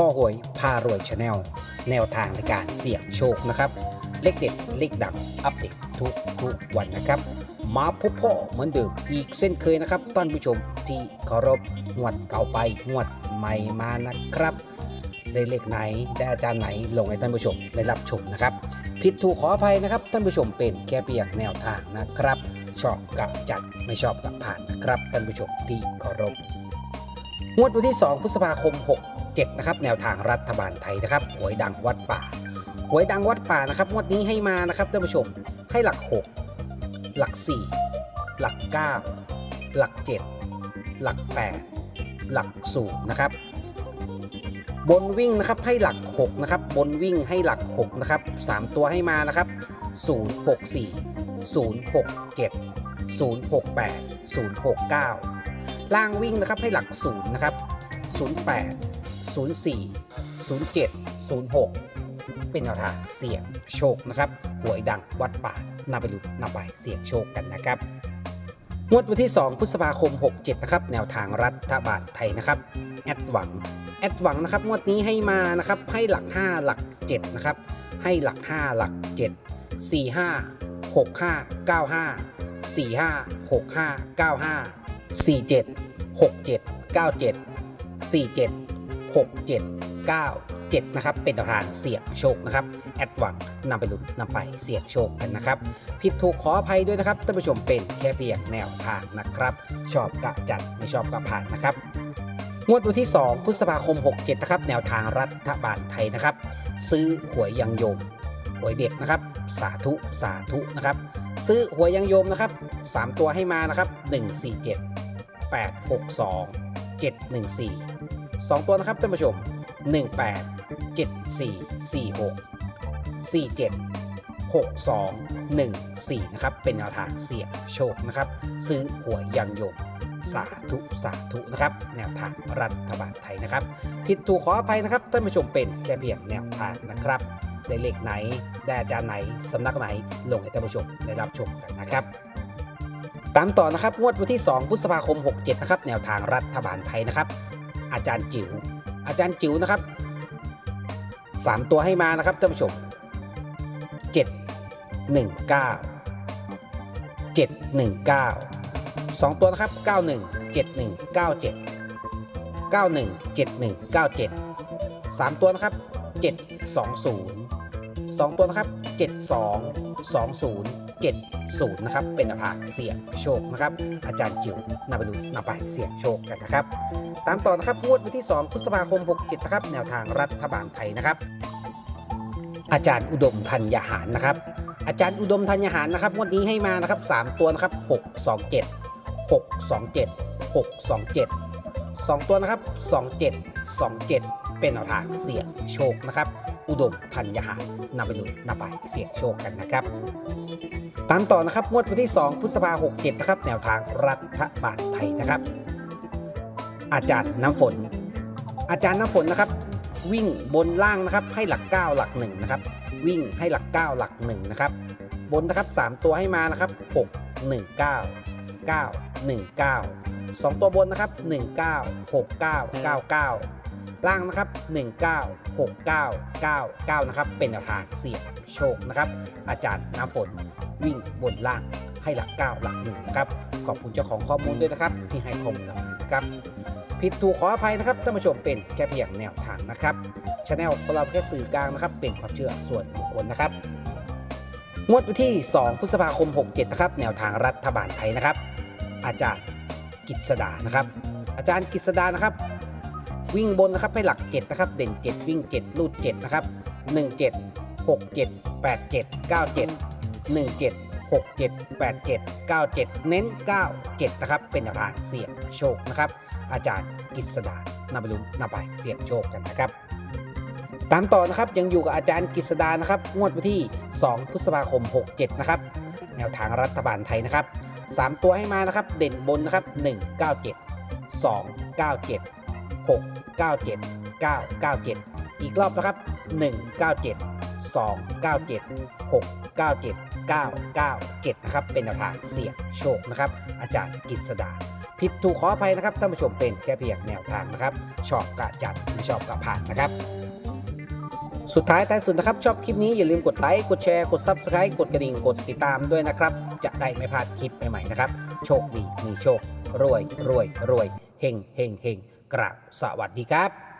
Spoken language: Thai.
ข้อหวยพารวยชาแนลแนวทางในการเสี่ยงโชคนะครับ เลขเด็ดเลขดังอัปเดตทุกทุกวันนะครับ มาพบพ่อเหมือนเดิมอีกเส้นเคยนะครับท่านผู้ชมที่เคารพงวดเก่าไปงวดใหม่มานะครับ ได้เลขไหนได้อาจารย์ไหนลงให้ท่านผู้ชมได้รับชมนะครับ ผิดถูกขออภัยนะครับ ท่านผู้ชมเป็นแค่เพียงแนวทางนะครับ ชอบกับจัดไม่ชอบกับผ่านนะครับท่านผู้ชมที่เคารพ งวดวันที่ 2 พฤษภาคม 67 นะครับ แนวทางรัฐบาลไทยนะครับ หวยดังวัดป่า หวยดังวัดป่านะครับ งวดนี้ให้มานะครับท่านผู้ชม ให้หลัก 6 หลัก 4 หลัก 9 หลัก 7 หลัก 8 หลัก0นะครับ บนวิ่งนะครับให้หลัก 6 นะครับ บนวิ่งให้หลัก 6 นะครับ 3 ตัวให้มานะครับ 064 067 068 069 ล่างวิ่งนะครับให้หลัก0นะครับ08 04 07 06 เป็นแนวทางเสี่ยงโชคนะครับหวยดังวัดป่านำไปลุ้นนำไปเสี่ยงโชคกันนะครับงวดวันที่ 2 พฤษภาคม 67 นะครับ แนวทางรัฐบาลไทยนะครับ แอดหวัง แอดหวังนะครับ งวดนี้ให้มานะครับ ให้หลัก 5 หลัก 7 นะครับ ให้หลัก 5 หลัก 7 4 5 6 5 9 5 4 5 6 5 9 5 4 7 6 7 9 7 4 7 6 7 9 7 นะครับ เป็นแนวทางเสี่ยงโชคนะครับ แอดหวังนำไปลุ้นนำไปเสี่ยงโชคกันนะครับ ผิดถูกขออภัยด้วยนะครับท่านผู้ชมเป็นแค่เพียงแนวทางนะครับ ชอบกะจัดไม่ชอบกะผ่านนะครับงวดวันที่ 2 พฤษภาคม 67 นะครับ แนวทางรัฐบาลไทยนะครับ ซื้อหวยยังโยม หวยเด็ดนะครับ สาธุสาธุนะครับ ซื้อหวยยังโยมนะครับ 3 ตัวให้มานะครับ 147 862 714 2 ตัวนะครับท่านผู้ชม 18 74 46 47 62 14 นะครับ เป็นแนวทางเสี่ยงโชคนะครับ ซื้อหวยยังโยมสาธุสาธุนะครับ แนวทางรัฐบาลไทยนะครับ ผิดถูกขออภัยนะครับท่านผู้ชมเป็นแค่เพียงแนวทางนะครับ ได้เลขไหน ได้อาจารย์ไหนสำนักไหน ลงให้ท่านผู้ชมได้รับชมกันนะครับ ตามต่อนะครับงวดวันที่ 2 พฤษภาคม 67 นะครับ แนวทางรัฐบาลไทยนะครับ อาจารย์จิ๋วอาจารย์จิ๋วนะครับ 3 ตัวให้มานะครับท่านผู้ชม 7 1 9 7 1 9 2 ตัวนะครับ 91 71 97 91 71 97 3 ตัวนะครับ 720 2 ตัวนะครับ 72 20 70 นะครับ เป็นแนวทางเสี่ยงโชคนะครับ อาจารย์จิ๋วนำไปลุ้นนำไปเสี่ยงโชคกันนะครับ ตามต่อนะครับงวดวันที่ 2 พฤษภาคม 67 นะครับ แนวทางรัฐบาลไทยนะครับ อาจารย์อุดมธัญหารนะครับ อาจารย์อุดมธัญหารนะครับงวดนี้ให้มานะครับ 3 ตัวนะครับ 627 627 627 2 ตัวนะครับ 27 27 เป็นแนวทางเสี่ยงโชคนะครับ อุดมธัญหารนำไปลุ้นนำไปเสี่ยงโชคกันนะครับ ตามต่อนะครับงวดวันที่ 2 พฤษภาคม67นะครับ แนวทางรัฐบาลไทยนะครับ อาจารย์น้ำฝน อาจารย์น้ำฝนนะครับ วิ่งบนล่างนะครับให้หลัก 9 หลัก1นะครับวิ่งให้หลัก 9 หลัก1นะครับบนนะครับ 3 ตัวให้มานะครับ 6 1 9 9 1 9 2 ตัวบนนะครับ 19 69 99 ล่างนะครับ 19 69 99 นะครับ เป็นแนวทางเสี่ยงโชคนะครับ อาจารย์น้ำฝนวิ่งบนล่างให้หลัก 9 หลัก1นะครับขอบคุณเจ้าของข้อมูลด้วยนะครับ ที่ให้ข้อมูลนะครับผิดถูกขออภัยนะครับท่านผู้ชมเป็นแค่เพียงแนวทางนะครับช anel ของเราแค่สื่อกลางนะครับ เป็นความเชื่อส่วนบุคคลนะครับงวดวันที่ 2 พฤษภาคม 67 นะครับ แนวทางรัฐบาลไทยนะครับ อาจารย์กิษดานะครับ อาจารย์กิษดานะครับ วิ่งบนนะครับให้หลัก 7 นะครับ เด่น 7 วิ่ง 7 ลูด 7 นะครับ 17 67 87 97 17 67 87 97 เน้น 97 นะครับ เป็นแนวทางเสี่ยงโชคนะครับ อาจารย์กิษดานำไปลุ้นนำไปเสี่ยงโชคกันนะครับ ตามต่อนะครับยังอยู่กับอาจารย์กฤษดานะครับ งวดวันที่ 2 พฤษภาคม 67 นะครับ แนวทางรัฐบาลไทยนะครับ 3 ตัวให้มานะครับ เด่นบนนะครับ 197 297 697 997 อีกรอบนะครับ 197 297 697 997 นะครับ เป็นแนวทางเสี่ยงโชคนะครับ อาจารย์กฤษดา ผิดถูกขออภัยนะครับ ท่านผู้ชมเป็นแค่เพียงแนวทางนะครับ ชอบกะจัดไม่ชอบกะผ่านนะครับสุดท้ายท้ายสุดนะครับ ชอบคลิปนี้อย่าลืมกดไลค์กดแชร์กด Subscribe กดกระดิ่งกดติดตามด้วยนะครับ จะได้ไม่พลาดคลิปใหม่ๆนะครับ โชคดีมีโชค รวยรวยรวยเฮงเฮงเฮง กราบสวัสดีครับ